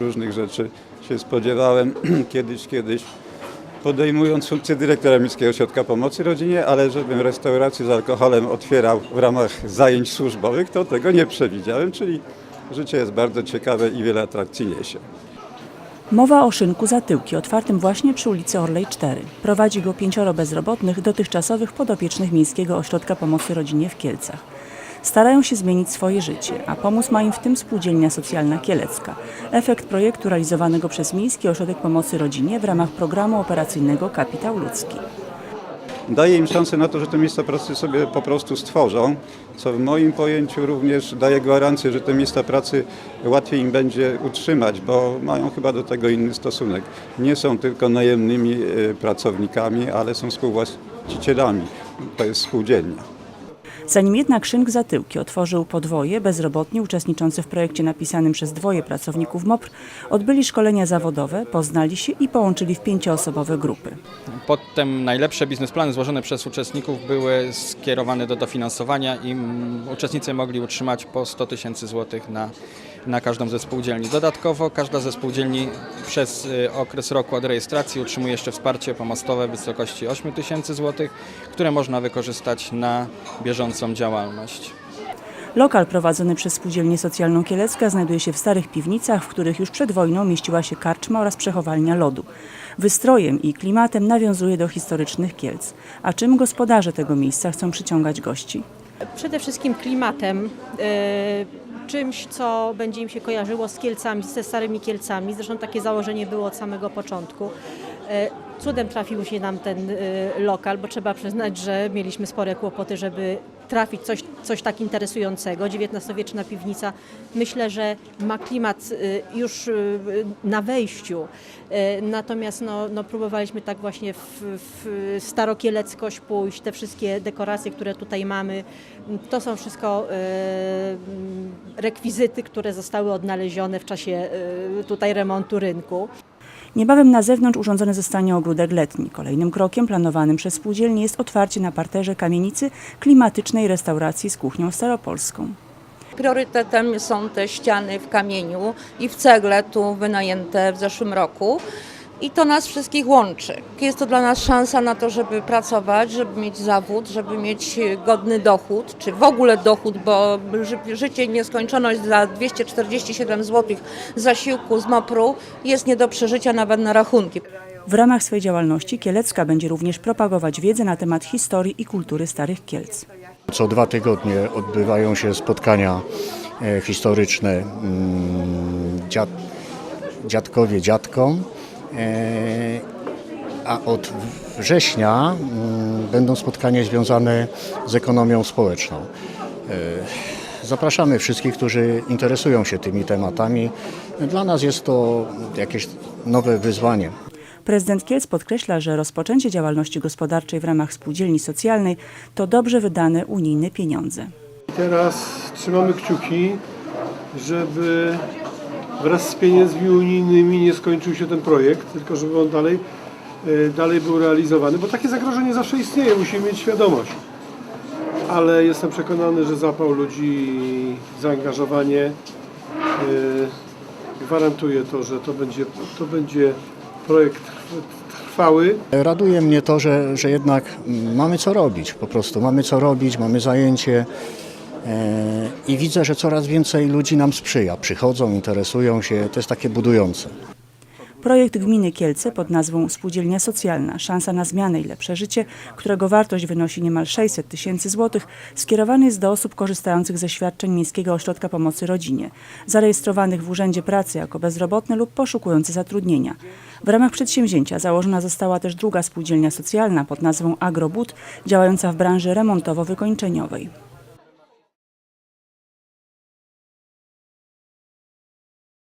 Różnych rzeczy się spodziewałem kiedyś, kiedyś podejmując funkcję dyrektora Miejskiego Ośrodka Pomocy Rodzinie, ale żebym restaurację z alkoholem otwierał w ramach zajęć służbowych, to tego nie przewidziałem, czyli życie jest bardzo ciekawe i wiele atrakcji niesie. Mowa o szynku Zatyłki, otwartym właśnie przy ulicy Orlej 4. Prowadzi go pięcioro bezrobotnych, dotychczasowych podopiecznych Miejskiego Ośrodka Pomocy Rodzinie w Kielcach. Starają się zmienić swoje życie, a pomóc ma im w tym Spółdzielnia Socjalna Kielecka. Efekt projektu realizowanego przez Miejski Ośrodek Pomocy Rodzinie w ramach programu operacyjnego Kapitał Ludzki. daje im szansę na to, że te miejsca pracy sobie po prostu stworzą, co w moim pojęciu również daje gwarancję, że te miejsca pracy łatwiej im będzie utrzymać, bo mają chyba do tego inny stosunek. Nie są tylko najemnymi e, pracownikami, ale są współwłaścicielami. To jest spółdzielnia. Zanim jednak szynk Zatyłki otworzył podwoje, bezrobotni uczestniczący w projekcie napisanym przez dwoje pracowników MOPR odbyli szkolenia zawodowe, poznali się i połączyli w pięcioosobowe grupy. Potem najlepsze biznesplany złożone przez uczestników były skierowane do dofinansowania i uczestnicy mogli utrzymać po 100 tysięcy złotych na, na każdą ze spółdzielni. Dodatkowo każda ze spółdzielni przez y, okres roku od rejestracji otrzymuje jeszcze wsparcie pomostowe w wysokości 8 tysięcy złotych, które można wykorzystać na bieżącą działalność. Lokal prowadzony przez Spółdzielnię Socjalną Kielecka znajduje się w starych piwnicach, w których już przed wojną mieściła się karczma oraz przechowalnia lodu. Wystrojem i klimatem nawiązuje do historycznych Kielc. A czym gospodarze tego miejsca chcą przyciągać gości? Przede wszystkim klimatem, e, czymś, co będzie im się kojarzyło z Kielcami, ze starymi Kielcami. Zresztą takie założenie było od samego początku. E, Cudem trafił się nam ten e, lokal, bo trzeba przyznać, że mieliśmy spore kłopoty, żeby trafić coś, coś tak interesującego. XIX-wieczna piwnica myślę, że ma klimat e, już e, na wejściu. Natomiast no, no, próbowaliśmy tak właśnie w, w starokieleckość pójść, te wszystkie dekoracje, które tutaj mamy, to są wszystko rekwizyty, które zostały odnalezione w czasie tutaj remontu rynku. Niebawem na zewnątrz urządzony zostanie ogródek letni. Kolejnym krokiem planowanym przez spółdzielnię jest otwarcie na parterze kamienicy klimatycznej restauracji z kuchnią staropolską. Priorytetem są te ściany w kamieniu i w cegle tu wynajęte w zeszłym roku. I to nas wszystkich łączy. Jest to dla nas szansa na to, żeby pracować, żeby mieć zawód, żeby mieć godny dochód, czy w ogóle dochód, bo ży- życie i nieskończoność za 247 zł zasiłku z MOPR-u jest nie do przeżycia nawet na rachunki. W ramach swej działalności Kielecka będzie również propagować wiedzę na temat historii i kultury Starych Kielc. Co dwa tygodnie odbywają się spotkania e, historyczne mm, dziad, dziadkowie dziadkom, e, a od września mm, będą spotkania związane z ekonomią społeczną. E, Zapraszamy wszystkich, którzy interesują się tymi tematami. Dla nas jest to jakieś nowe wyzwanie. Prezydent Kielc podkreśla, że rozpoczęcie działalności gospodarczej w ramach spółdzielni socjalnej to dobrze wydane unijne pieniądze. Teraz trzymamy kciuki, żeby wraz z pieniędzmi unijnymi nie skończył się ten projekt, tylko żeby on dalej, e, dalej był realizowany, bo takie zagrożenie zawsze istnieje, musimy mieć świadomość. Ale jestem przekonany, że zapał ludzi zaangażowanie e, gwarantuje to, że to będzie, to będzie projekt trwały. Raduje mnie to, że, że jednak mamy co robić, po prostu mamy co robić, mamy zajęcie e, i widzę, że coraz więcej ludzi nam sprzyja, przychodzą, interesują się, to jest takie budujące. Projekt gminy Kielce pod nazwą Spółdzielnia Socjalna Szansa na zmianę i lepsze życie, którego wartość wynosi niemal 600 tysięcy złotych, skierowany jest do osób korzystających ze świadczeń Miejskiego Ośrodka Pomocy Rodzinie, zarejestrowanych w Urzędzie Pracy jako bezrobotne lub poszukujące zatrudnienia. W ramach przedsięwzięcia założona została też druga spółdzielnia socjalna pod nazwą Agrobud, działająca w branży remontowo-wykończeniowej.